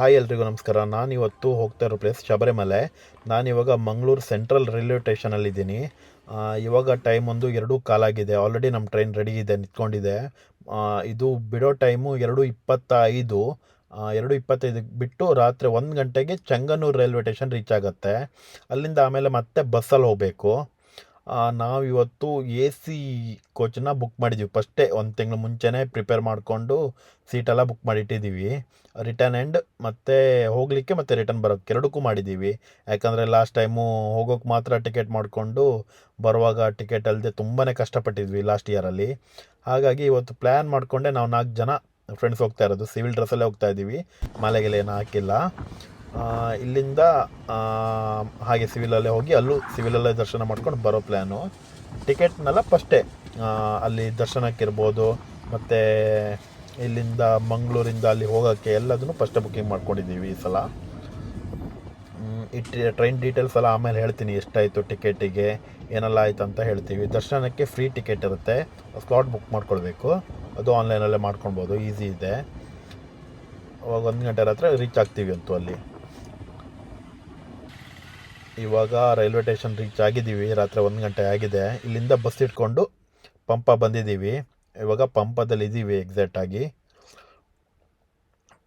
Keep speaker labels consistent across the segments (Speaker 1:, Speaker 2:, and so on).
Speaker 1: Hi ಎಲ್ರಿಗೂ ನಮಸ್ಕಾರ. ನಾನು ಇವತ್ತು ಹೋಗ್ತಾ ಇರೋ ಪ್ಲೇಸ್ ಶಬರಿಮಲೆ. ನಾನು ಇವಾಗ ಮಂಗಳೂರು ಸೆಂಟ್ರಲ್ ರೈಲ್ವೆ ಸ್ಟೇಷನಲ್ಲಿದ್ದೀನಿ ಇವಾಗ ಟೈಮ್ ಒಂದು ಎರಡು ಕಾಲಾಗಿದೆ. ಆಲ್ರೆಡಿ ನಮ್ಮ ಟ್ರೈನ್ ರೆಡಿ ಇದೆ, ನಿಂತ್ಕೊಂಡಿದೆ. ಇದು ಬಿಡೋ ಟೈಮು ಎರಡು ಇಪ್ಪತ್ತೈದು. ಎರಡು ಇಪ್ಪತ್ತೈದಕ್ಕೆ ಬಿಟ್ಟು ರಾತ್ರಿ ಒಂದು ಗಂಟೆಗೆ ಚಂಗನೂರು ರೈಲ್ವೆ ಸ್ಟೇಷನ್ ರೀಚ್ ಆಗುತ್ತೆ. ಅಲ್ಲಿಂದ ಆಮೇಲೆ ಮತ್ತೆ ಬಸ್ಸಲ್ಲಿ ಹೋಗಬೇಕು. ನಾವು ಇವತ್ತು ಎ ಸಿ ಕೋಚನ್ನ ಬುಕ್ ಮಾಡಿದ್ದೀವಿ ಫಸ್ಟೇ ಒಂದು ತಿಂಗಳು ಮುಂಚೆನೇ ಪ್ರಿಪೇರ್ ಮಾಡಿಕೊಂಡು ಸೀಟೆಲ್ಲ ಬುಕ್ ಮಾಡಿಟ್ಟಿದ್ದೀವಿ ರಿಟರ್ನ್ ಆ್ಯಂಡ್ ಮತ್ತು ಹೋಗಲಿಕ್ಕೆ ಮತ್ತು ರಿಟರ್ನ್ ಬರೋಕ್ಕೆ ಎರಡಕ್ಕೂ ಮಾಡಿದ್ದೀವಿ ಯಾಕಂದರೆ ಲಾಸ್ಟ್ ಟೈಮು ಹೋಗೋಕ್ಕೆ ಮಾತ್ರ ಟಿಕೆಟ್ ಮಾಡಿಕೊಂಡು ಬರುವಾಗ ಟಿಕೆಟ್ ಅಲ್ಲದೆ ತುಂಬಾ ಕಷ್ಟಪಟ್ಟಿದ್ವಿ ಲಾಸ್ಟ್ ಇಯರಲ್ಲಿ ಹಾಗಾಗಿ ಇವತ್ತು ಪ್ಲ್ಯಾನ್ ಮಾಡಿಕೊಂಡೆ ನಾವು ನಾಲ್ಕು ಜನ ಫ್ರೆಂಡ್ಸ್ ಹೋಗ್ತಾ ಇರೋದು. ಸಿವಿಲ್ ಡ್ರೆಸ್ಸಲ್ಲೇ ಹೋಗ್ತಾ ಇದ್ದೀವಿ ಮಾಲೆಗೆಲ್ಲ ಏನು ಹಾಕಿಲ್ಲ. ಇಲ್ಲಿಂದ ಹಾಗೆ ಸಿವಿಲಲ್ಲೇ ಹೋಗಿ ಅಲ್ಲೂ ಸಿವಿಲಲ್ಲೇ ದರ್ಶನ ಮಾಡ್ಕೊಂಡು ಬರೋ ಪ್ಲ್ಯಾನು ಟಿಕೆಟ್ನೆಲ್ಲ ಫಸ್ಟೇ ಅಲ್ಲಿ ದರ್ಶನಕ್ಕಿರ್ಬೋದು, ಮತ್ತು ಇಲ್ಲಿಂದ ಮಂಗಳೂರಿಂದ ಅಲ್ಲಿ ಹೋಗೋಕ್ಕೆ ಎಲ್ಲದನ್ನು ಫಸ್ಟೇ ಬುಕ್ಕಿಂಗ್ ಮಾಡ್ಕೊಂಡಿದ್ದೀವಿ ಈ ಸಲ. ಈ ಟ್ರೈನ್ ಡೀಟೇಲ್ಸ್ ಎಲ್ಲ ಆಮೇಲೆ ಹೇಳ್ತೀನಿ ಎಷ್ಟಾಯಿತು ಟಿಕೆಟಿಗೆ, ಏನೆಲ್ಲ ಆಯ್ತು ಅಂತ ಹೇಳ್ತೀವಿ. ದರ್ಶನಕ್ಕೆ ಫ್ರೀ ಟಿಕೆಟ್ ಇರುತ್ತೆ. ಸ್ಲಾಟ್ ಬುಕ್ ಮಾಡ್ಕೊಳ್ಬೇಕು. ಅದು ಆನ್ಲೈನಲ್ಲೇ ಮಾಡ್ಕೊಳ್ಬೋದು. ಈಸಿ ಇದೆ. ಅವಾಗ ಒಂದು ಗಂಟೆ ರಾತ್ರಿ ರೀಚ್ ಆಗ್ತೀವಿ ಅಂತೂ ಅಲ್ಲಿ. ಇವಾಗ ರೈಲ್ವೆ ಸ್ಟೇಷನ್ ರೀಚ್ ಆಗಿದ್ದೀವಿ. ರಾತ್ರಿ ಒಂದು ಗಂಟೆ ಆಗಿದೆ. ಇಲ್ಲಿಂದ ಬಸ್ ಇಟ್ಕೊಂಡು ಪಂಪ ಬಂದಿದ್ದೀವಿ. ಇವಾಗ ಪಂಪದಲ್ಲಿ ಇದ್ದೀವಿ ಎಕ್ಸಾಕ್ಟಾಗಿ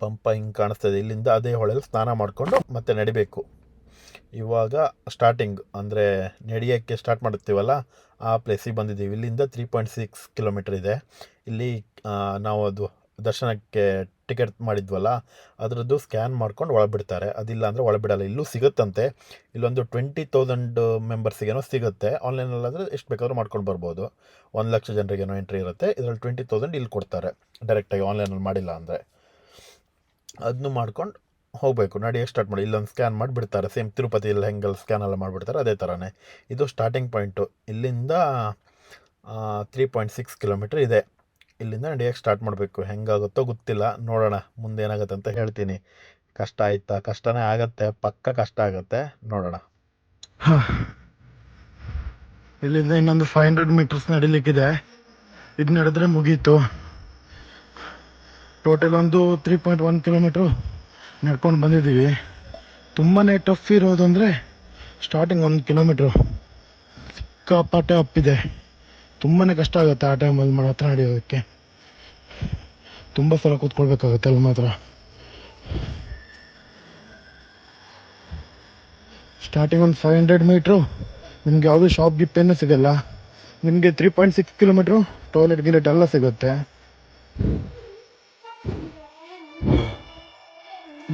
Speaker 1: ಪಂಪ ಹಿಂಗೆ ಕಾಣಿಸ್ತದೆ ಇಲ್ಲಿಂದ ಅದೇ ಹೊಳೆಯಲ್ಲಿ ಸ್ನಾನ ಮಾಡಿಕೊಂಡು ಮತ್ತೆ ನಡಿಬೇಕು. ಇವಾಗ ಸ್ಟಾರ್ಟಿಂಗ್ ಅಂದರೆ ನಡೆಯೋಕ್ಕೆ ಸ್ಟಾರ್ಟ್ ಮಾಡುತ್ತೀವಲ್ಲ, ಆ ಪ್ಲೇಸಿಗೆ ಬಂದಿದ್ದೀವಿ. ಇಲ್ಲಿಂದ ತ್ರೀ ಪಾಯಿಂಟ್ ಸಿಕ್ಸ್ ಕಿಲೋಮೀಟ್ರ್ ಇದೆ. ಇಲ್ಲಿ ನಾವು ಅದು ದರ್ಶನಕ್ಕೆ ಟಿಕೆಟ್ ಮಾಡಿದ್ವಲ್ಲ, ಅದರದ್ದು ಸ್ಕ್ಯಾನ್ ಮಾಡ್ಕೊಂಡು ಒಳಬಿಡ್ತಾರೆ. ಬಿಡ್ತಾರೆ ಅದಿಲ್ಲ ಅಂದರೆ ಒಳಬಿಡಲ್ಲ. ಬಿಡಲ್ಲ ಇಲ್ಲೂ ಸಿಗುತ್ತಂತೆ. ಇಲ್ಲೊಂದು ಟ್ವೆಂಟಿ ತೌಸಂಡ್ ಮೆಂಬರ್ಸಿಗೇನೋ ಸಿಗುತ್ತೆ. ಆನ್ಲೈನಲ್ಲಾದರೆ ಎಷ್ಟು ಬೇಕಾದರೂ ಮಾಡ್ಕೊಂಡು ಬರ್ಬೋದು. ಒಂದು ಲಕ್ಷ ಜನರಿಗೇನೋ ಎಂಟ್ರಿ ಇರುತ್ತೆ. ಇದರಲ್ಲಿ ಟ್ವೆಂಟಿ ತೌಸಂಡ್ ಇಲ್ಲಿ ಕೊಡ್ತಾರೆ. ಡೈರೆಕ್ಟಾಗಿ ಆನ್ಲೈನಲ್ಲಿ ಮಾಡಿಲ್ಲ ಅಂದರೆ. ಅದನ್ನು ಮಾಡ್ಕೊಂಡು ಹೋಗಬೇಕು. ನಡಿಯೋಕ್ಕೆ ಸ್ಟಾರ್ಟ್ ಮಾಡಿ? ಇಲ್ಲೊಂದು ಸ್ಕ್ಯಾನ್ ಮಾಡಿಬಿಡ್ತಾರೆ ಸೇಮ್ ತಿರುಪತಿಯಲ್ಲಿ ಹೆಂಗಲ್ಲಿ ಸ್ಕ್ಯಾನ್ ಎಲ್ಲ ಮಾಡಿಬಿಡ್ತಾರೆ, ಅದೇ ಥರನೇ ಇದು ಸ್ಟಾರ್ಟಿಂಗ್ ಪಾಯಿಂಟು ಇಲ್ಲಿಂದ ತ್ರೀ ಪಾಯಿಂಟ್ ಸಿಕ್ಸ್ ಕಿಲೋಮೀಟ್ರ್ ಇದೆ. ಇಲ್ಲಿಂದ ನಡೆಯೋಕ್ಕೆ ಸ್ಟಾರ್ಟ್ ಮಾಡಬೇಕು. ಹೆಂಗಾಗುತ್ತೋ ಗೊತ್ತಿಲ್ಲ. ನೋಡೋಣ, ಮುಂದೆ ಏನಾಗುತ್ತೆ ಅಂತ ಹೇಳ್ತೀನಿ. ಕಷ್ಟ ಆಯ್ತಾ? ಕಷ್ಟನೇ ಆಗತ್ತೆ. ಪಕ್ಕ ಕಷ್ಟ ಆಗುತ್ತೆ. ನೋಡೋಣ.
Speaker 2: ಇಲ್ಲಿಂದ ಇನ್ನೊಂದು ಫೈವ್ ಹಂಡ್ರೆಡ್ ಮೀಟರ್ಸ್ ನಡಿಲಿಕ್ಕಿದೆ. ಇದು ನಡೆದ್ರೆ ಮುಗೀತು. ಟೋಟಲ್ ಒಂದು ತ್ರೀ ಪಾಯಿಂಟ್ ಒನ್ ಕಿಲೋಮೀಟ್ರು ನಡ್ಕೊಂಡು ಬಂದಿದ್ದೀವಿ. ತುಂಬಾ ಟಫ್ ಇರೋದು ಅಂದರೆ ಸ್ಟಾರ್ಟಿಂಗ್ ಒಂದು ಕಿಲೋಮೀಟ್ರು ಸಿಕ್ಕಾಪಾಟೆ ಅಪ್ಪಿದೆ ತುಂಬಾ ಕಷ್ಟ ಆಗುತ್ತೆ ಆ ಟೈಮಲ್ಲಿ ಮಾತ್ರ ನಡೆಯೋದಕ್ಕೆ. ತುಂಬ ಸಲ ಕೂತ್ಕೊಳ್ಬೇಕಾಗತ್ತೆ ಅಲ್ಲಿ ಮಾತ್ರ. ಸ್ಟಾರ್ಟಿಂಗ್ ಒಂದು ಫೈವ್ ಹಂಡ್ರೆಡ್ ಮೀಟ್ರು ನಿಮ್ಗೆ ಯಾವುದೂ ಶಾಪ್ ಗಿಪ್ ಏನೂ ಸಿಗಲ್ಲ. ನಿಮಗೆ three point six kilometre toilet ಗಿಲೆಟ್ ಎಲ್ಲ ಸಿಗುತ್ತೆ.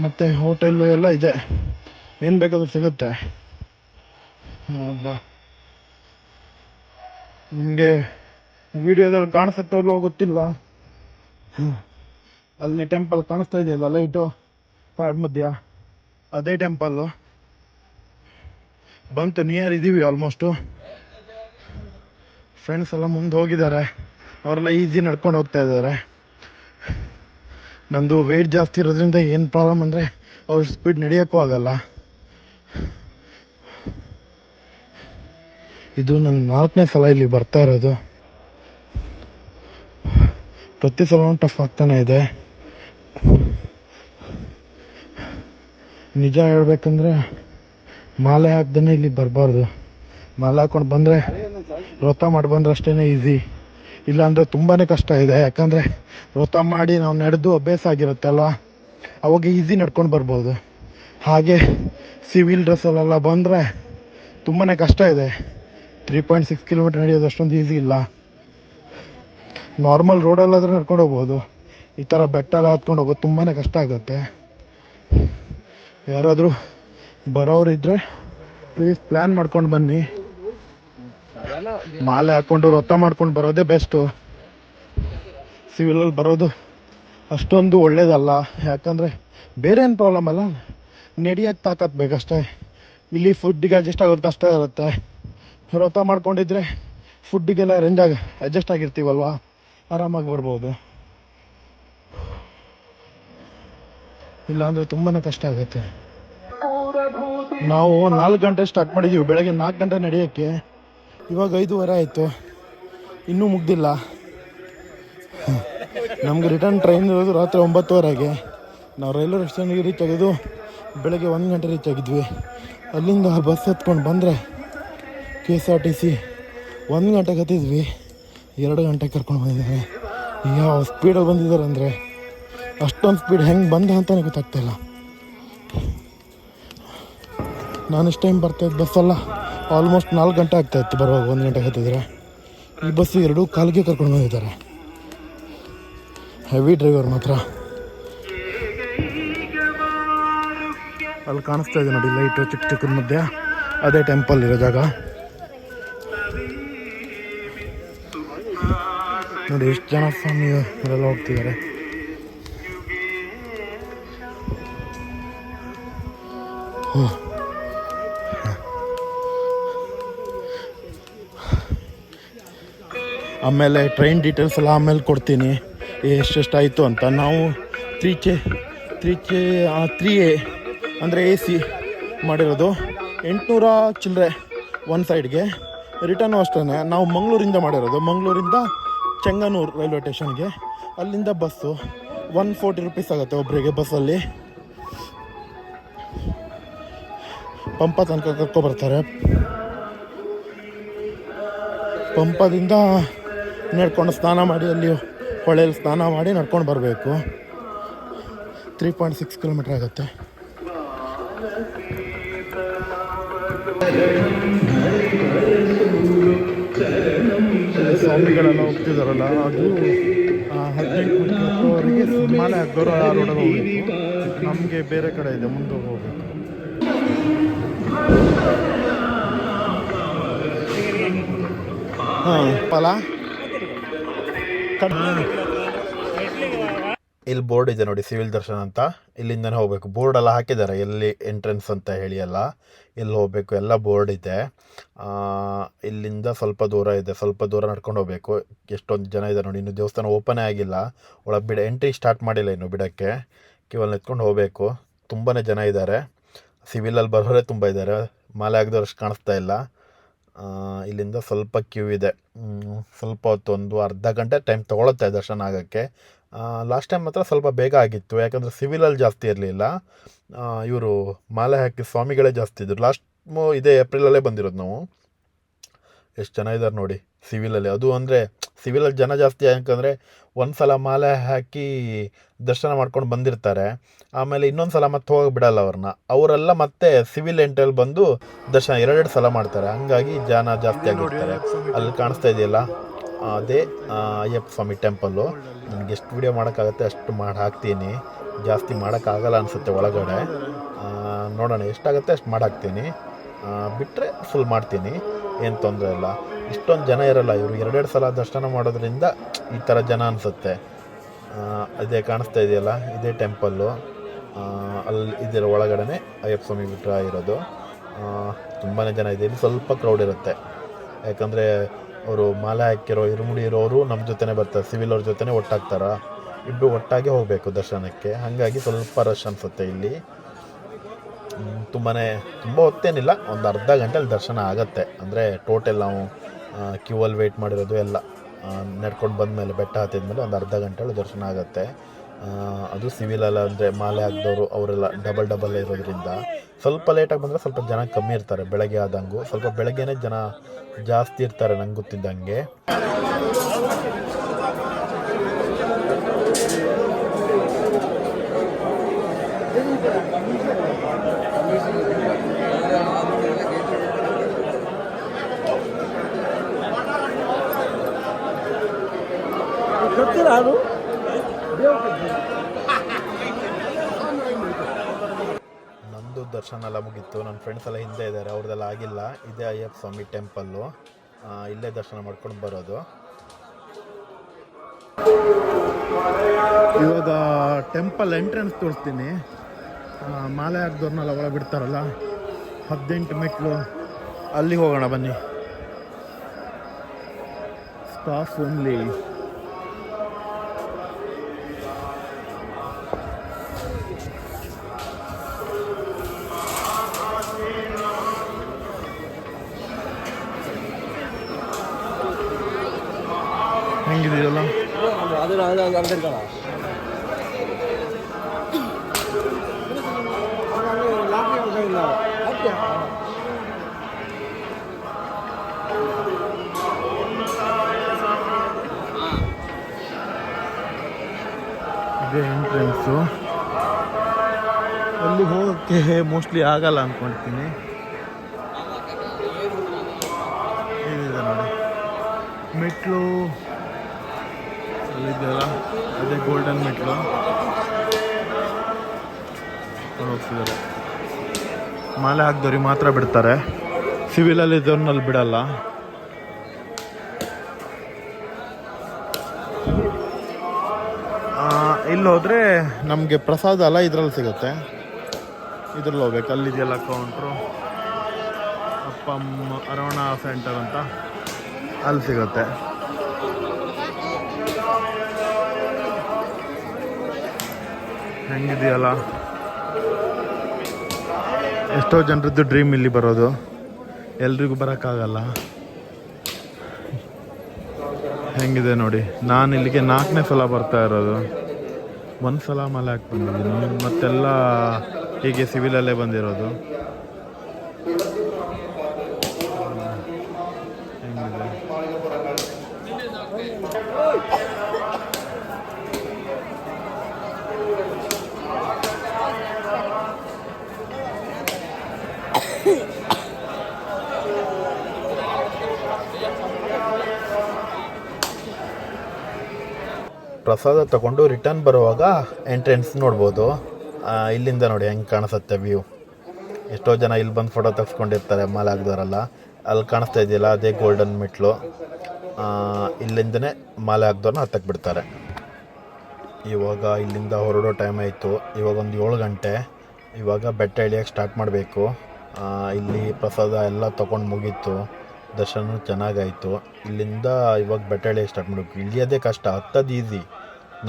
Speaker 2: ಮತ್ತು ಹೋಟೆಲ್ಲು ಎಲ್ಲ ಇದೆ. ಏನು ಬೇಕಾದ್ರೂ ಸಿಗುತ್ತೆ. ನಿಮಗೆ ವಿಡಿಯೋದಲ್ಲಿ ಕಾಣಿಸುತ್ತೋ ಗೊತ್ತಿಲ್ಲ. ಅಲ್ಲಿ ಟೆಂಪಲ್ ಕಾಣಿಸ್ತಾ ಇದೆಯಲ್ಲ ಲೈಟು ಮಧ್ಯ ಅದೇ ಟೆಂಪಲ್ಲು ಬಂತು ನಿಯರ್ ಇದ್ದೀವಿ ಆಲ್ಮೋಸ್ಟು ಫ್ರೆಂಡ್ಸ್ ಎಲ್ಲ ಮುಂದೆ ಹೋಗಿದ್ದಾರೆ. ಅವರೆಲ್ಲ ಈಸಿ ನಡ್ಕೊಂಡು ಹೋಗ್ತಾ ಇದ್ದಾರೆ. ನಂದು ವೆಯ್ಟ್ ಜಾಸ್ತಿ ಇರೋದ್ರಿಂದ ಏನು ಪ್ರಾಬ್ಲಮ್ ಅಂದರೆ ಅವ್ರ ಸ್ಪೀಡ್ ನಡೆಯೋಕ್ಕೂ ಆಗಲ್ಲ. ಇದು ನನ್ನ ನಾಲ್ಕನೇ ಸಲ ಇಲ್ಲಿ ಬರ್ತಾ ಇರೋದು. ಪ್ರತಿ ಸಲ ಟಫ್ ಆಗ್ತಾನೆ ಇದೆ. ನಿಜ ಹೇಳ್ಬೇಕಂದ್ರೆ ಮಾಲೆ ಹಾಕ್ದೇ ಇಲ್ಲಿ ಬರಬಾರ್ದು. ಮಾಲೆ ಹಾಕೊಂಡು ಬಂದರೆ ವ್ರತ ಮಾಡಿ ಬಂದ್ರೆ ಅಷ್ಟೇ ಈಸಿ ಇಲ್ಲಾಂದರೆ ತುಂಬಾ ಕಷ್ಟ ಇದೆ. ಯಾಕಂದರೆ ವ್ರತ ಮಾಡಿ ನಾವು ನಡೆದು ಅಭ್ಯಾಸ ಆಗಿರುತ್ತಲ್ಲ, ಅವಾಗ ಈಸಿ ನಡ್ಕೊಂಡು ಬರ್ಬೋದು. ಹಾಗೆ ಸಿವಿಲ್ ಡ್ರೆಸ್ಸಲ್ಲೆಲ್ಲ ಬಂದರೆ ತುಂಬಾ ಕಷ್ಟ ಇದೆ. ತ್ರೀ ಪಾಯಿಂಟ್ ಸಿಕ್ಸ್ ಕಿಲೋಮೀಟರ್ ನಡೆಯೋದು ಅಷ್ಟೊಂದು ಈಸಿ ಇಲ್ಲ. ನಾರ್ಮಲ್ ರೋಡಲ್ಲಾದ್ರೆ ನಡ್ಕೊಂಡು ಹೋಗ್ಬೋದು. ಈ ಥರ ಬೆಟ್ಟ ಎಲ್ಲ ಹತ್ಕೊಂಡು ಹೋಗೋದು ತುಂಬಾ ಕಷ್ಟ ಆಗುತ್ತೆ. ಯಾರಾದರೂ ಬರೋರು ಇದ್ದರೆ ಪ್ಲೀಸ್ ಪ್ಲ್ಯಾನ್ ಮಾಡ್ಕೊಂಡು ಬನ್ನಿ. ಮಾಲೆ ಹಾಕ್ಕೊಂಡು ವ್ರತ ಮಾಡ್ಕೊಂಡು ಬರೋದೇ ಬೆಸ್ಟು ಸಿವಿಲಲ್ಲಿ ಬರೋದು ಅಷ್ಟೊಂದು ಒಳ್ಳೇದಲ್ಲ. ಯಾಕಂದರೆ ಬೇರೆ ಏನು ಪ್ರಾಬ್ಲಮ್ ಅಲ್ಲ? ನಡೆಯೋಕ್ಕೆ ತಾಕತ್ ಬೇಕಷ್ಟೇ. ಇಲ್ಲಿ ಫುಡ್ಡಿಗೆ ಅಡ್ಜಸ್ಟ್ ಆಗೋದು ಕಷ್ಟ ಇರುತ್ತೆ. ವ್ರತ ಮಾಡ್ಕೊಂಡಿದ್ರೆ ಫುಡ್ಡಿಗೆಲ್ಲ ಅರೇಂಜ್ ಆಗಿ ಅಡ್ಜಸ್ಟ್ ಆಗಿರ್ತೀವಲ್ವಾ? ಆರಾಮಾಗಿ ಬರ್ಬೋದು. ಇಲ್ಲಾಂದರೆ ತುಂಬಾ ಕಷ್ಟ ಆಗುತ್ತೆ. ನಾವು ನಾಲ್ಕು ಗಂಟೆ ಸ್ಟಾರ್ಟ್ ಮಾಡಿದ್ದೀವಿ ಬೆಳಗ್ಗೆ ನಾಲ್ಕು ಗಂಟೆ ನಡೆಯೋಕ್ಕೆ. ಇವಾಗ ಐದೂವರೆ ಆಯಿತು ಇನ್ನೂ ಮುಗ್ದಿಲ್ಲ. ನಮ್ಗೆ ರಿಟರ್ನ್ ಟ್ರೈನ್ ಇರೋದು ರಾತ್ರಿ ಒಂಬತ್ತುವರೆಗೆ. ನಾವು ರೈಲ್ವೆ ಸ್ಟೇಷನ್ಗೆ ರೀಚ್ ಆಗಿದ್ದು ಬೆಳಗ್ಗೆ ಒಂದು ಗಂಟೆ ರೀಚ್ ಆಗಿದ್ವಿ. ಅಲ್ಲಿಂದ ಬಸ್ ಹತ್ಕೊಂಡು ಬಂದರೆ K S R T C ಒಂದು ಗಂಟೆಗೆ ಹತ್ತಿದ್ವಿ. ಎರಡು ಗಂಟೆಗೆ ಕರ್ಕೊಂಡು ಬಂದಿದ್ದಾರೆ. ಯಾವ ಸ್ಪೀಡಲ್ಲಿ ಬಂದಿದ್ದಾರೆ ಅಂದರೆ ಅಷ್ಟೊಂದು ಸ್ಪೀಡ್ ಹೆಂಗೆ ಬಂದ ಅಂತಲೇ ಗೊತ್ತಾಗ್ತಾಯಿಲ್ಲ ನಾನು ಇಷ್ಟು ಟೈಮ್ ಬರ್ತಾಯಿದ್ದ ಬಸ್ಸಲ್ಲ ಆಲ್ಮೋಸ್ಟ್ ನಾಲ್ಕು ಗಂಟೆ ಆಗ್ತಾಯಿತ್ತು ಬರುವಾಗ, ಒಂದು ಗಂಟೆ ಹತ್ತಿದ್ರೆ. ಈ ಬಸ್ಸು ಎರಡೂ ಕಾಲಿಗೆ ಕರ್ಕೊಂಡು ಬಂದಿದ್ದಾರೆ. ಹೆವಿ ಡ್ರೈವರ್ ಮಾತ್ರ. ಅಲ್ಲಿ ಕಾಣಿಸ್ತಾ ಇದೆ ನೋಡಿ ಲೈಟು ಚಿಕ್ಕ ಚಿಕ್ಕದ ಮಧ್ಯೆ, ಅದೇ ಟೆಂಪಲ್ ಇರೋ ಜಾಗ. ನೋಡಿ, ಎಷ್ಟು ಜನ ಸ್ವಾಮಿ ಅವರೆಲ್ಲ ಹೋಗ್ತಿದ್ದಾರೆ. ಆಮೇಲೆ ಟ್ರೈನ್ ಡೀಟೇಲ್ಸ್ ಎಲ್ಲ ಆಮೇಲೆ ಕೊಡ್ತೀನಿ. ಎಷ್ಟೆಷ್ಟಾಯಿತು ಅಂತ. ನಾವು ತ್ರೀ ಚೆ ತ್ರೀ ಚೆ ತ್ರೀ ಎ, ಅಂದರೆ ಎ ಸಿ ಮಾಡಿರೋದು. ಎಂಟುನೂರ ಚಿಲ್ಲರೆ ಒನ್ ಸೈಡ್ಗೆ ರಿಟರ್ನು ಅಷ್ಟೇ, ನಾವು ಮಂಗಳೂರಿಂದ ಮಾಡಿರೋದು. ಮಂಗಳೂರಿಂದ ಚೆಂಗನೂರು ರೈಲ್ವೆ ಸ್ಟೇಷನ್ಗೆ ಅಲ್ಲಿಂದ ಬಸ್ಸು ಒನ್ ಫೋರ್ಟಿ ರುಪೀಸ್ ಆಗುತ್ತೆ ಒಬ್ಬರಿಗೆ ಬಸ್ಸಲ್ಲಿ. ಪಂಪ ತನಕ ಕರ್ಕೊಬರ್ತಾರೆ ಪಂಪದಿಂದ ನಡ್ಕೊಂಡು ಸ್ನಾನ ಮಾಡಿ, ಅಲ್ಲಿ ಹೊಳೆಯಲ್ಲಿ ಸ್ನಾನ ಮಾಡಿ ನಡ್ಕೊಂಡು ಬರಬೇಕು. ತ್ರೀ ಪಾಯಿಂಟ್ ಸಿಕ್ಸ್ ಕಿಲೋಮೀಟ್ರ್ ಆಗುತ್ತೆ. ಸ್ವಾಮಿಗಳೆಲ್ಲ ಹೋಗ್ತಿದಾರಲ್ಲ, ಅದು ಹದಿನೆಂಟು ಹಾಕೋರು ಆ ರೋಡಲ್ಲಿ ನಮಗೆ ಬೇರೆ ಕಡೆ ಇದೆ, ಮುಂದೆ ಹೋಗ್ಬೇಕು. ಹಾಂ
Speaker 1: ಇಲ್ಲಿ ಬೋರ್ಡ್ ಇದೆ ನೋಡಿ, ಸಿವಿಲ್ ದರ್ಶನ ಅಂತ. ಇಲ್ಲಿಂದ ಹೋಗಬೇಕು. ಬೋರ್ಡ್ ಎಲ್ಲ ಹಾಕಿದ್ದಾರೆ. ಎಲ್ಲಿ ಎಂಟ್ರೆನ್ಸ್ ಅಂತ ಹೇಳಿ ಎಲ್ಲ. ಎಲ್ಲಿ ಹೋಗಬೇಕು? ಎಲ್ಲ ಬೋರ್ಡ್ ಇದೆ. ಇಲ್ಲಿಂದ ಸ್ವಲ್ಪ ದೂರ ಇದೆ. ಸ್ವಲ್ಪ ದೂರ ನಡ್ಕೊಂಡು ಹೋಗಬೇಕು. ಎಷ್ಟೊಂದು ಜನ ಇದೆ ನೋಡಿ. ಇನ್ನು ದೇವಸ್ಥಾನ ಓಪನೇ ಆಗಿಲ್ಲ. ಒಳಗೆ ಬಿಡ ಎಂಟ್ರಿ ಸ್ಟಾರ್ಟ್ ಮಾಡಿಲ್ಲ ಇನ್ನು ಬಿಡೋಕ್ಕೆ. ಕೇವಲ ನಿತ್ಕೊಂಡು ಹೋಗಬೇಕು. ತುಂಬಾ ಜನ ಇದ್ದಾರೆ. ಸಿವಿಲಲ್ಲಿ ಬರೋರೇ ತುಂಬ ಇದ್ದಾರೆ. ಮಾಲೆ ಹಾಕಿದವ್ರು ಅಷ್ಟು ಕಾಣಿಸ್ತಾ ಇಲ್ಲ. ಇಲ್ಲಿಂದ ಸ್ವಲ್ಪ ಕ್ಯೂ ಇದೆ. ಸ್ವಲ್ಪ ಹೊತ್ತು ಒಂದು ಅರ್ಧ ಗಂಟೆ ಟೈಮ್ ತೊಗೊಳುತ್ತೆ ದರ್ಶನ ಆಗೋಕ್ಕೆ. ಲಾಸ್ಟ್ ಟೈಮ್ ಮಾತ್ರ ಸ್ವಲ್ಪ ಬೇಗ ಆಗಿತ್ತು. ಯಾಕಂದರೆ ಸಿವಿಲಲ್ಲಿ ಜಾಸ್ತಿ ಇರಲಿಲ್ಲ. ಇವರು ಮಾಲೆ ಹಾಕಿ ಸ್ವಾಮಿಗಳೇ ಜಾಸ್ತಿ ಇದ್ದರು ಲಾಸ್ಟ್ ಇದೇ ಏಪ್ರಿಲಲ್ಲೇ ಬಂದಿರೋದು ನಾವು. ಎಷ್ಟು ಜನ ಇದ್ದಾರೆ ನೋಡಿ, ಸಿವಿಲಲ್ಲಿ. ಅದು ಅಂದರೆ ಸಿವಿಲಲ್ಲಿ ಜನ ಜಾಸ್ತಿ ಯಾಕಂದರೆ ಒಂದು ಸಲ ಮಾಲೆ ಹಾಕಿ ದರ್ಶನ ಮಾಡ್ಕೊಂಡು ಬಂದಿರ್ತಾರೆ. ಆಮೇಲೆ ಇನ್ನೊಂದು ಸಲ ಮತ್ತೆ ಹೋಗಿ ಬಿಡಲ್ಲ ಅವ್ರನ್ನ. ಅವರೆಲ್ಲ ಮತ್ತೆ ಸಿವಿಲ್ ಎಂಟ್ರಲ್ಲಿ ಬಂದು ದರ್ಶನ ಎರಡೆರಡು ಸಲ ಮಾಡ್ತಾರೆ. ಹಂಗಾಗಿ ಜನ ಜಾಸ್ತಿ ಆಗಿರ್ತಾರೆ. ಅಲ್ಲಿ ಕಾಣಿಸ್ತಾ ಇದೆಯಲ್ಲ? ಅದೇ ಅಯ್ಯಪ್ಪ ಸ್ವಾಮಿ ಟೆಂಪಲ್ಲು. ನನಗೆ ಎಷ್ಟು ವೀಡಿಯೋ ಮಾಡೋಕ್ಕಾಗತ್ತೆ ಅಷ್ಟು ಮಾಡಿ ಹಾಕ್ತೀನಿ. ಜಾಸ್ತಿ ಮಾಡೋಕ್ಕಾಗಲ್ಲ ಅನಿಸುತ್ತೆ ಒಳಗಡೆ. ನೋಡೋಣ ಎಷ್ಟಾಗುತ್ತೆ ಅಷ್ಟು ಮಾಡಾಕ್ತೀನಿ ಬಿಟ್ಟರೆ ಫುಲ್ ಮಾಡ್ತೀನಿ. ಏನು ತೊಂದರೆ ಇಲ್ಲ. ಇಷ್ಟೊಂದು ಜನ ಇರಲ್ಲ, ಇವರು ಎರಡೆರಡು ಸಲ ದರ್ಶನ ಮಾಡೋದ್ರಿಂದ ಈ ಥರ ಜನ ಅನಿಸುತ್ತೆ. ಅದೇ ಕಾಣಿಸ್ತಾ ಇದೆಯಲ್ಲ, ಇದೇ ಟೆಂಪಲ್ಲು ಅಲ್ಲಿ ಇದರ ಒಳಗಡೆ ಅಯ್ಯಪ್ಪ ಸ್ವಾಮಿ ವಿಗ್ರಹ ಇರೋದು. ತುಂಬಾ ಜನ ಇದೆ. ಇಲ್ಲಿ ಸ್ವಲ್ಪ ಕ್ರೌಡ್ ಇರುತ್ತೆ. ಯಾಕಂದರೆ ಅವರು ಮಾಲೆ ಹಾಕಿರೋ, ಇರುಮುಡಿ ಇರೋರು ನಮ್ಮ ಜೊತೆನೇ ಬರ್ತಾರೆ. ಸಿವಿಲ್ ಅವ್ರ ಜೊತೆನೇ ಒಟ್ಟಾಗ್ತಾರ. ಇಬ್ಬರು ಒಟ್ಟಾಗಿ ಹೋಗಬೇಕು ದರ್ಶನಕ್ಕೆ. ಹಾಗಾಗಿ ಸ್ವಲ್ಪ ರಶ್ ಅನಿಸುತ್ತೆ ಇಲ್ಲಿ. ತುಂಬಾ ತುಂಬ ಹೊತ್ತೇನಿಲ್ಲ. ಒಂದು ಅರ್ಧ ಗಂಟೆಲಿ ದರ್ಶನ ಆಗುತ್ತೆ. ಅಂದರೆ ಟೋಟಲ್ ನಾವು ಕ್ಯೂ ಅಲ್ಲಿ ವೆಯ್ಟ್ ಮಾಡಿರೋದು ಎಲ್ಲ ನಡ್ಕೊಂಡು ಬಂದಮೇಲೆ ಬೆಟ್ಟ ಹತ್ತಿದ್ಮೇಲೆ ಒಂದು ಅರ್ಧ ಗಂಟೆಯಲ್ಲಿ ದರ್ಶನ ಆಗುತ್ತೆ. ಅದು ಅದು ಅಲ್ಲ ಅಂದರೆ ಮಾಲೆ ಹಾಕಿದವರು ಅವರೆಲ್ಲ ಡಬಲ್ ಡಬಲ್ ಇರೋದ್ರಿಂದ ಸ್ವಲ್ಪ ಲೇಟಾಗಿ ಬಂದರೆ ಸ್ವಲ್ಪ ಜನ ಕಮ್ಮಿ ಇರ್ತಾರೆ ಬೆಳಗ್ಗೆ ಆದಂಗೂ. ಸ್ವಲ್ಪ ಬೆಳಗ್ಗೆನೇ ಜನ ಜಾಸ್ತಿ ಇರ್ತಾರೆ ನಂಗೆ ಗೊತ್ತಿದ್ದಂಗೆ. ನಂದು ದರ್ಶನ ಎಲ್ಲ ಮುಗೀತು. ನನ್ನ ಫ್ರೆಂಡ್ಸ್ ಎಲ್ಲ ಹಿಂದೆ ಇದ್ದಾರೆ. ಅವ್ರದ್ದೆಲ್ಲ ಆಗಿಲ್ಲ. ಇದೇ ಅಯ್ಯಪ್ಪ ಸ್ವಾಮಿ ಟೆಂಪಲ್ಲು ಇಲ್ಲೇ ದರ್ಶನ ಮಾಡ್ಕೊಂಡು ಬರೋದು.
Speaker 2: ಇವಾಗ ಟೆಂಪಲ್ ಎಂಟ್ರೆನ್ಸ್ ತೋರಿಸ್ತೀನಿ. ಮಾಲೆ ಹಾಕ್ದವ್ರನ್ನೆಲ್ಲ ಒಳಗೆ ಬಿಡ್ತಾರಲ್ಲ, ಹದಿನೆಂಟು ಮೆಟ್ಲು. ಅಲ್ಲಿಗೆ ಹೋಗೋಣ ಬನ್ನಿ. ಸ್ಟಾಫ್ ಓನ್ಲಿ
Speaker 1: ಎಂಟ್ರೆನ್ಸು ಅಲ್ಲಿ ಹೋಗೋಕ್ಕೆ ಮೋಸ್ಟ್ಲಿ ಆಗಲ್ಲ ಅಂದ್ಕೊಳ್ತೀನಿ ಏನಿದೆ ನೋಡಿ. ಮೆಟ್ಲು ಅಲ್ಲಿದೆಯಲ್ಲ? ಅದೇ ಗೋಲ್ಡನ್ ಮೆಟ್ಲು. ಹೋಗ್ತಿದ್ದಾರೆ. ಮಾಲೆ ಹಾಕ್ದವ್ರಿಗೆ ಮಾತ್ರ ಬಿಡ್ತಾರೆ. ಸಿವಿಲಲ್ಲಿ ಇದ್ದವ್ರನ್ನಲ್ಲಿ ಬಿಡಲ್ಲ. ಇಲ್ಲಿ ಹೋದ್ರೆ ನಮಗೆ ಪ್ರಸಾದ ಎಲ್ಲ ಇದರಲ್ಲಿ ಸಿಗುತ್ತೆ. ಇದ್ರಲ್ಲಿ ಹೋಗ್ಬೇಕು. ಅಲ್ಲಿದೆಯಲ್ಲ ಕೌಂಟ್ರು ಅಪ್ಪಮ್ಮ ಅರೋಣ ಸೆಂಟರ್ ಅಂತ. ಅಲ್ಲಿ ಸಿಗುತ್ತೆ. ಹೆಂಗಿದೆಯಲ್ಲ? ಎಷ್ಟೋ ಜನರದ್ದು ಡ್ರೀಮ್ ಇಲ್ಲಿ ಬರೋದು. ಎಲ್ರಿಗೂ ಬರೋಕ್ಕಾಗಲ್ಲ. ಹೆಂಗಿದೆ ನೋಡಿ. ನಾನು ಇಲ್ಲಿಗೆ ನಾಲ್ಕನೇ ಸಲ ಬರ್ತಾ ಇರೋದು. ಒಂದು ಸಲ ಮಲೆ ಹಾಕಿ ಮತ್ತೆಲ್ಲ ಹೀಗೆ ಸಿವಿಲಲ್ಲೇ ಬಂದಿರೋದು ಹೆಂಗಿದೆ ಪ್ರಸಾದ ತಗೊಂಡು ರಿಟರ್ನ್ ಬರುವಾಗ ಎಂಟ್ರೆನ್ಸ್ ನೋಡ್ಬೋದು. ಇಲ್ಲಿಂದ ನೋಡಿ ಹೆಂಗೆ ಕಾಣಿಸುತ್ತೆ ವ್ಯೂ ಎಷ್ಟೋ ಜನ ಇಲ್ಲಿ ಬಂದು ಫೋಟೋ ತೆಗೆಸ್ಕೊಂಡಿರ್ತಾರೆ ಮಾಲೆ ಹಾಕ್ದವರೆಲ್ಲ ಅಲ್ಲಿ ಕಾಣಿಸ್ತಾ ಇದೆಯಲ್ಲ, ಅದೇ ಗೋಲ್ಡನ್ ಮೆಟ್ಲು. ಇಲ್ಲಿಂದನೇ ಮಾಲೆ ಹಾಕ್ದವ್ರನ್ನ ಹತ್ತಕ್ಕೆ ಬಿಡ್ತಾರೆ ಇವಾಗ ಇಲ್ಲಿಂದ ಹೊರಡೋ ಟೈಮ್ ಆಯಿತು. ಇವಾಗ ಒಂದು ಏಳು ಗಂಟೆ. ಇವಾಗ ಬೆಟ್ಟ ಇಳಿಯೋಕ್ಕೆ ಸ್ಟಾರ್ಟ್ ಮಾಡಬೇಕು. ಇಲ್ಲಿ ಪ್ರಸಾದ ಎಲ್ಲ ತೊಗೊಂಡು ಮುಗೀತು. ದರ್ಶನ ಚೆನ್ನಾಗಾಯಿತು. ಇಲ್ಲಿಂದ ಇವಾಗ ಬೆಟ್ಟ ಸ್ಟಾರ್ಟ್ ಮಾಡಬೇಕು. ಇಳಿಯೋದೇ ಕಷ್ಟ, ಹತ್ತದು ಈಸಿ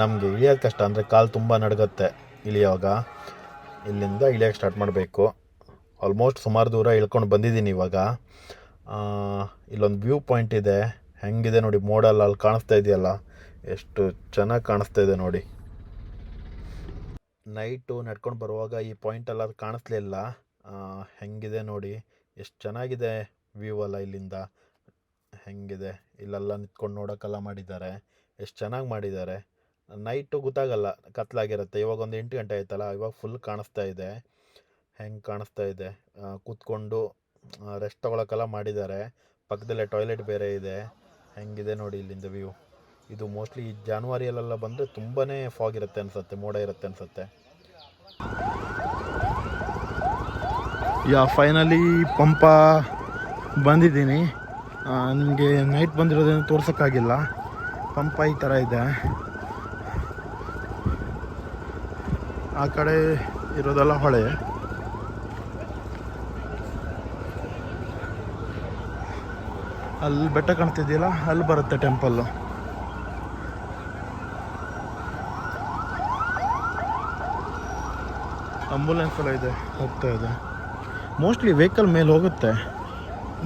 Speaker 1: ನಮಗೆ ಇಳಿಯೋದು ಕಷ್ಟ ಅಂದರೆ ಕಾಲು ತುಂಬ ನಡಗುತ್ತೆ ಇಳಿಯೋವಾಗ. ಇಲ್ಲಿಂದ ಇಳಿಯೋಕ್ಕೆ ಸ್ಟಾರ್ಟ್ ಮಾಡಬೇಕು. ಆಲ್ಮೋಸ್ಟ್ ಸುಮಾರು ದೂರ ಇಳ್ಕೊಂಡು ಬಂದಿದ್ದೀನಿ ಇವಾಗ. ಇಲ್ಲೊಂದು ವ್ಯೂ ಪಾಯಿಂಟ್ ಇದೆ. ಹೆಂಗಿದೆ ನೋಡಿ ಮೋಡಲ್ಲ ಅಲ್ಲಿ ಕಾಣಿಸ್ತಾ ಇದೆಯಲ್ಲ? ಎಷ್ಟು ಚೆನ್ನಾಗಿ ಕಾಣಿಸ್ತಾ ಇದೆ ನೋಡಿ. ನೈಟು ನಡ್ಕೊಂಡು ಬರುವಾಗ ಈ ಪಾಯಿಂಟ್ ಎಲ್ಲ ಕಾಣಿಸ್ಲಿಲ್ಲ ಹೆಂಗಿದೆ ನೋಡಿ, ಎಷ್ಟು ಚೆನ್ನಾಗಿದೆ. ವ್ಯೂ ಅಲ್ಲ ಇಲ್ಲಿಂದ ಹೆಂಗಿದೆ? ಇಲ್ಲೆಲ್ಲ ನಿಂತ್ಕೊಂಡು ನೋಡೋಕ್ಕೆಲ್ಲ ಮಾಡಿದ್ದಾರೆ. ಎಷ್ಟು ಚೆನ್ನಾಗಿ ಮಾಡಿದ್ದಾರೆ. ನೈಟು ಗೊತ್ತಾಗಲ್ಲ, ಕತ್ಲಾಗಿರುತ್ತೆ. ಇವಾಗ ಒಂದು ಎಂಟು ಗಂಟೆ ಆಯ್ತಲ್ಲ, ಇವಾಗ ಫುಲ್ ಕಾಣಿಸ್ತಾ ಇದೆ. ಹೆಂಗೆ ಕಾಣಿಸ್ತಾ ಇದೆ? ಕೂತ್ಕೊಂಡು ರೆಸ್ಟ್ ತೊಗೊಳಕ್ಕೆಲ್ಲ ಮಾಡಿದ್ದಾರೆ. ಪಕ್ಕದಲ್ಲೇ ಟಾಯ್ಲೆಟ್ ಬೇರೆ ಇದೆ. ಹೆಂಗಿದೆ ನೋಡಿ ಇಲ್ಲಿಂದ ವ್ಯೂ ಇದು ಮೋಸ್ಟ್ಲಿ ಜಾನ್ವರಿಯಲ್ಲೆಲ್ಲ ಬಂದರೆ ತುಂಬಾ ಫಾಗ್ ಇರುತ್ತೆ ಅನ್ಸುತ್ತೆ, ಮೋಡ ಇರುತ್ತೆ ಅನಿಸುತ್ತೆ. ಯಾ ಫೈನಲಿ ಪಂಪ ಬಂದಿದ್ದೀನಿ. ನಿಮಗೆ ನೈಟ್ ಬಂದಿರೋದೇನು ತೋರ್ಸೋಕ್ಕಾಗಿಲ್ಲ. ಪಂಪ ಈ ಥರ ಇದೆ. ಆ ಕಡೆ ಇರೋದೆಲ್ಲ ಹೊಳೆ. ಅಲ್ಲಿ ಬೆಟ್ಟ ಕಾಣ್ತಿದೆಯಲ್ಲ, ಅಲ್ಲಿ ಬರುತ್ತೆ ಟೆಂಪಲ್ಲು ಆಂಬುಲೆನ್ಸ್ ಎಲ್ಲ ಇದೆ, ಹೋಗ್ತಾ ಇದೆ. ಮೋಸ್ಟ್ಲಿ ವೆಹಿಕಲ್ ಮೇಲೆ ಹೋಗುತ್ತೆ.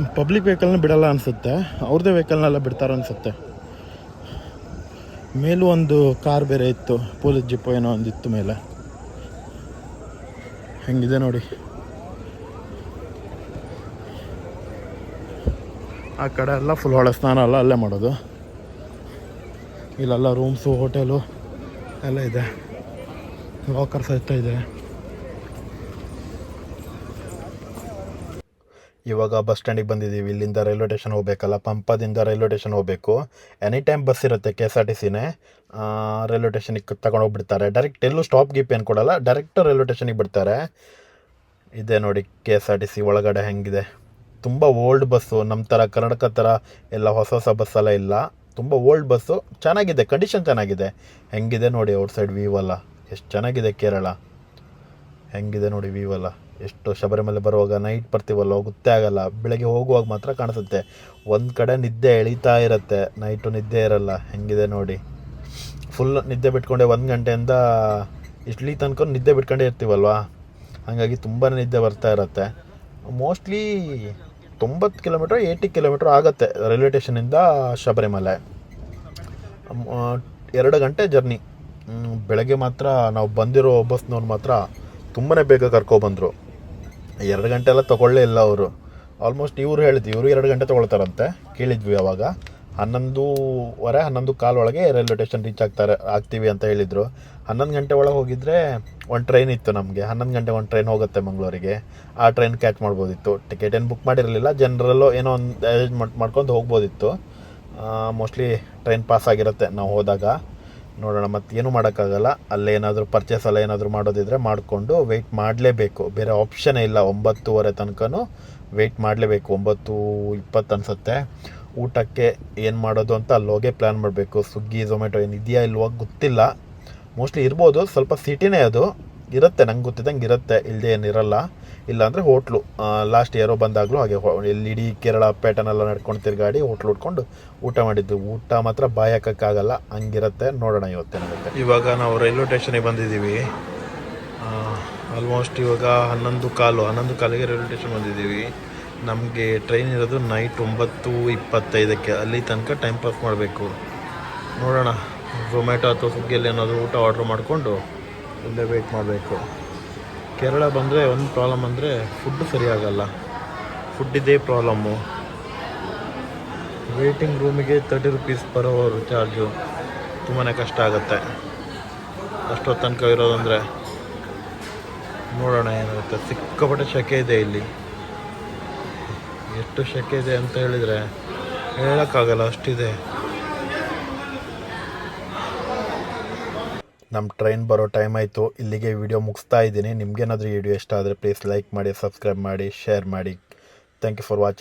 Speaker 1: ಪಬ್ಲಿಕ್ ವೆಹಿಕಲ್ನ ಬಿಡಲ್ಲ ಅನಿಸುತ್ತೆ. ಅವ್ರದ್ದೇ ವೆಹಿಕಲ್ನೆಲ್ಲ ಬಿಡ್ತಾರೆ ಅನಿಸುತ್ತೆ. ಮೇಲೂ ಒಂದು ಕಾರ್ ಬೇರೆ ಇತ್ತು. ಪೊಲೀಸ್ ಜಿಪ್ಪು ಏನೋ ಒಂದಿತ್ತು ಮೇಲೆ. ಹೆಂಗಿದೆ ನೋಡಿ. ಆ ಕಡೆ ಎಲ್ಲ ಫುಲ್ ಹೊಳೆ ಸ್ನಾನ ಎಲ್ಲ ಅಲ್ಲೇ ಮಾಡೋದು. ಇಲ್ಲೆಲ್ಲ ರೂಮ್ಸು ಹೋಟೆಲು ಎಲ್ಲ ಇದೆ. ವಾಕರ್ ಸಹಿತ ಇದೆ. ಇವಾಗ ಬಸ್ ಸ್ಟ್ಯಾಂಡಿಗೆ ಬಂದಿದ್ದೀವಿ. ಇಲ್ಲಿಂದ ರೈಲ್ವೆ ಸ್ಟೇಷನ್ ಹೋಗಬೇಕಲ್ಲ, ಪಂಪದಿಂದ ರೈಲ್ವೆ ಸ್ಟೇಷನ್ ಹೋಗಬೇಕು. ಎನಿ ಟೈಮ್ ಬಸ್ ಇರುತ್ತೆ ಕೆ ಎಸ್ ಆರ್ ಟಿ ಸಿನೇ ರೈಲ್ವೆ ಸ್ಟೇಷನಿಗೆ ತಗೊಂಡು ಹೋಗ್ಬಿಡ್ತಾರೆ. ಡೈರೆಕ್ಟ್ ಎಲ್ಲೂ ಸ್ಟಾಪ್ ಗೀಪ್ ಏನು ಕೊಡಲ್ಲ ಡೈರೆಕ್ಟ್ ರೈಲ್ವೆ ಸ್ಟೇಷನಿಗೆ ಬಿಡ್ತಾರೆ. ಇದೆ ನೋಡಿ K S R T C ಒಳಗಡೆ ಹೆಂಗಿದೆ. ತುಂಬ ಓಲ್ಡ್ ಬಸ್ಸು ನಮ್ಮ ಥರ ಕರ್ನಾಟಕ ಥರ ಎಲ್ಲ ಹೊಸ ಹೊಸ ಬಸ್ಸೆಲ್ಲ ಇಲ್ಲ. ತುಂಬ ಓಲ್ಡ್ ಬಸ್ಸು ಚೆನ್ನಾಗಿದೆ ಕಂಡೀಷನ್ ಚೆನ್ನಾಗಿದೆ. ಹೆಂಗಿದೆ ನೋಡಿ ಔಟ್ ಸೈಡ್ ವ್ಯೂ ಎಲ್ಲ ಎಷ್ಟು ಚೆನ್ನಾಗಿದೆ ಕೇರಳ. ಹೆಂಗಿದೆ ನೋಡಿ ವ್ಯೂ ಎಷ್ಟು ಶಬರಿಮಲೆ ಬರುವಾಗ ನೈಟ್ ಬರ್ತೀವಲ್ಲ, ಗೊತ್ತೇ ಆಗಲ್ಲ. ಬೆಳಗ್ಗೆ ಹೋಗುವಾಗ ಮಾತ್ರ ಕಾಣಿಸುತ್ತೆ. ಒಂದು ಕಡೆ ನಿದ್ದೆ ಎಳಿತಾ ಇರುತ್ತೆ. ನೈಟು ನಿದ್ದೆ ಇರಲ್ಲ. ಹೆಂಗಿದೆ ನೋಡಿ. ಫುಲ್ ನಿದ್ದೆ ಬಿಟ್ಕೊಂಡೆ ಒಂದು ಗಂಟೆಯಿಂದ ಇಡ್ಲಿ ತನಕ ನಿದ್ದೆ ಬಿಟ್ಕೊಂಡೇ ಇರ್ತೀವಲ್ವಾ? ಹಾಗಾಗಿ ತುಂಬಾ ನಿದ್ದೆ ಬರ್ತಾ ಇರುತ್ತೆ. ಮೋಸ್ಟ್ಲಿ ತೊಂಬತ್ತು ಕಿಲೋಮೀಟ್ರ್ ಏಯ್ಟಿ ಕಿಲೋಮೀಟ್ರ್ ಆಗುತ್ತೆ ರೈಲ್ವೆ ಸ್ಟೇಷನಿಂದ ಶಬರಿಮಲೆ. ಎರಡು ಗಂಟೆ ಜರ್ನಿ ಬೆಳಗ್ಗೆ ಮಾತ್ರ ನಾವು ಬಂದಿರೋ ಬಸ್ನವ್ರು ಮಾತ್ರ ತುಂಬಾ ಬೇಗ ಕರ್ಕೊಬಂದರು ಎರಡು ಗಂಟೆ ಎಲ್ಲ ತೊಗೊಳ್ಳೇ ಇಲ್ಲ ಅವರು. ಆಲ್ಮೋಸ್ಟ್ ಇವರು ಹೇಳಿದ್ವಿ ಇವರು ಎರಡು ಗಂಟೆ ತೊಗೊಳ್ತಾರಂತೆ. ಕೇಳಿದ್ವಿ ಅವಾಗ. ಹನ್ನೊಂದೂವರೆ, ಹನ್ನೊಂದು ಕಾಲ್ ಒಳಗೆ ರೈಲ್ವೆ ಸ್ಟೇಷನ್ ರೀಚ್ ಆಗ್ತಾರೆ, ಆಗ್ತೀವಿ ಅಂತ ಹೇಳಿದರು. ಹನ್ನೊಂದು ಗಂಟೆ ಒಳಗೆ ಹೋಗಿದ್ರೆ ಒಂದು ಟ್ರೈನ್ ಇತ್ತು ನಮಗೆ. ಹನ್ನೊಂದು ಗಂಟೆ ಒಂದು ಟ್ರೈನ್ ಹೋಗುತ್ತೆ ಮಂಗಳೂರಿಗೆ. ಆ ಟ್ರೈನ್ ಕ್ಯಾಚ್ ಮಾಡ್ಬೋದಿತ್ತು. ಟಿಕೆಟ್ ಏನು ಬುಕ್ ಮಾಡಿರಲಿಲ್ಲ. ಜನರಲ್ಲೂ ಏನೋ ಒಂದು ಅರೇಂಜ್ಮೆಂಟ್ ಮಾಡ್ಕೊಂಡು ಹೋಗ್ಬೋದಿತ್ತು. ಮೋಸ್ಟ್ಲಿ ಟ್ರೈನ್ ಪಾಸ್ ಆಗಿರುತ್ತೆ. ನಾವು ಹೋದಾಗ. ನೋಡೋಣ ಮತ್ತೆ ಏನು ಮಾಡೋಕ್ಕಾಗಲ್ಲ. ಅಲ್ಲೇನಾದರೂ ಪರ್ಚೇಸ್ ಅಲ್ಲ ಏನಾದರೂ ಮಾಡೋದಿದ್ರೆ ಮಾಡಿಕೊಂಡು ವೆಯ್ಟ್ ಮಾಡಲೇಬೇಕು. ಬೇರೆ ಆಪ್ಷನೇ ಇಲ್ಲ, ಒಂಬತ್ತುವರೆ ತನಕನೂ ವೆಯ್ಟ್ ಮಾಡಲೇಬೇಕು. ಒಂಬತ್ತು ಇಪ್ಪತ್ತು ಅನಿಸುತ್ತೆ. ಊಟಕ್ಕೆ ಏನು ಮಾಡೋದು ಅಂತ ಅಲ್ಲಿ ಹೋಗೇ ಪ್ಲ್ಯಾನ್ ಮಾಡಬೇಕು. ಸ್ವಿಗ್ಗಿ ಝೊಮ್ಯಾಟೊ ಏನು ಇದೆಯಾ ಇಲ್ವೋ ಗೊತ್ತಿಲ್ಲ. ಮೋಸ್ಟ್ಲಿ ಇರ್ಬೋದು, ಸ್ವಲ್ಪ ಸಿಟಿನೇ ಅದು. ಇರುತ್ತೆ, ನಂಗೆ ಗೊತ್ತಿದ್ದಂಗೆ ಇರುತ್ತೆ. ಇಲ್ಲದೆ ಏನಿರಲ್ಲ. ಇಲ್ಲಾಂದರೆ ಹೋಟ್ಲು. ಲಾಸ್ಟ್ ಇಯರೋ ಬಂದಾಗಲೂ ಹಾಗೆ ಇಲ್ಲಿ ಇಡೀ ಕೇರಳ ಪ್ಯಾಟರ್ನ್ ಎಲ್ಲ ನಡ್ಕೊಂಡು ತಿರುಗಾಡಿ ಹೋಟ್ಲು ಉಟ್ಕೊಂಡು ಊಟ ಮಾಡಿದ್ದು. ಊಟ ಮಾತ್ರ ಬಾಯಕ್ಕಾಗಲ್ಲ ಹಂಗಿರುತ್ತೆ ನೋಡೋಣ ಇವತ್ತೇನಾಗುತ್ತೆ ಇವಾಗ ನಾವು ರೈಲ್ವೆ ಸ್ಟೇಷನಿಗೆ ಬಂದಿದ್ದೀವಿ. ಆಲ್ಮೋಸ್ಟ್ ಇವಾಗ ಹನ್ನೊಂದು ಕಾಲು, ಹನ್ನೊಂದು ಕಾಲಿಗೆ ರೈಲ್ವೆ ಸ್ಟೇಷನ್ ಬಂದಿದ್ದೀವಿ. ನಮಗೆ ಟ್ರೈನ್ ಇರೋದು ನೈಟ್ ಒಂಬತ್ತು ಇಪ್ಪತ್ತೈದಕ್ಕೆ. ಅಲ್ಲಿ ತನಕ ಟೈಮ್ ಪಾಸ್ ಮಾಡಬೇಕು. ನೋಡೋಣ ಝೊಮ್ಯಾಟೊ ಅಥವಾ ಸ್ವಿಗ್ಗಿಯಲ್ಲಿ ಏನಾದರೂ ಊಟ ಆರ್ಡ್ರ್ ಮಾಡಿಕೊಂಡು ಇಲ್ಲೇ ವೆಯ್ಟ್ ಮಾಡಬೇಕು. ಕೇರಳ ಬಂದರೆ ಒಂದು ಪ್ರಾಬ್ಲಮ್ ಅಂದರೆ ಫುಡ್ ಸರಿಯಾಗಲ್ಲ. ಫುಡ್ ಇದೇ ಪ್ರಾಬ್ಲಮ್ಮು ವೇಟಿಂಗ್ ರೂಮಿಗೆ thirty rupees per hour charge ತುಂಬಾ ಕಷ್ಟ ಆಗುತ್ತೆ. ಅಷ್ಟೊತ್ತು ತನಕ ಇರೋದಂದರೆ ನೋಡೋಣ ಏನಾಗುತ್ತೆ. ಸಿಕ್ಕಾಪಟ್ಟೆ ಶೆಕೆ ಇದೆ ಇಲ್ಲಿ. ಎಷ್ಟು ಶೆಕೆ ಇದೆ ಅಂತ ಹೇಳಿದರೆ ಹೇಳೋಕ್ಕಾಗಲ್ಲ, ಅಷ್ಟಿದೆ. ನಮ್ಮ ಟ್ರೈನ್ ಬರೋ ಟೈಮ್ ಆಯಿತು. ಇಲ್ಲಿಗೆ ವಿಡಿಯೋ ಮುಗಿಸ್ತಾ ಇದ್ದೀನಿ. ನಿಮಗೇನಾದರೂ ವಿಡಿಯೋ ಇಷ್ಟ ಆದರೆ ಪ್ಲೀಸ್ ಲೈಕ್ ಮಾಡಿ ಸಬ್ಸ್ಕ್ರೈಬ್ ಮಾಡಿ ಶೇರ್ ಮಾಡಿ. Thank you for watching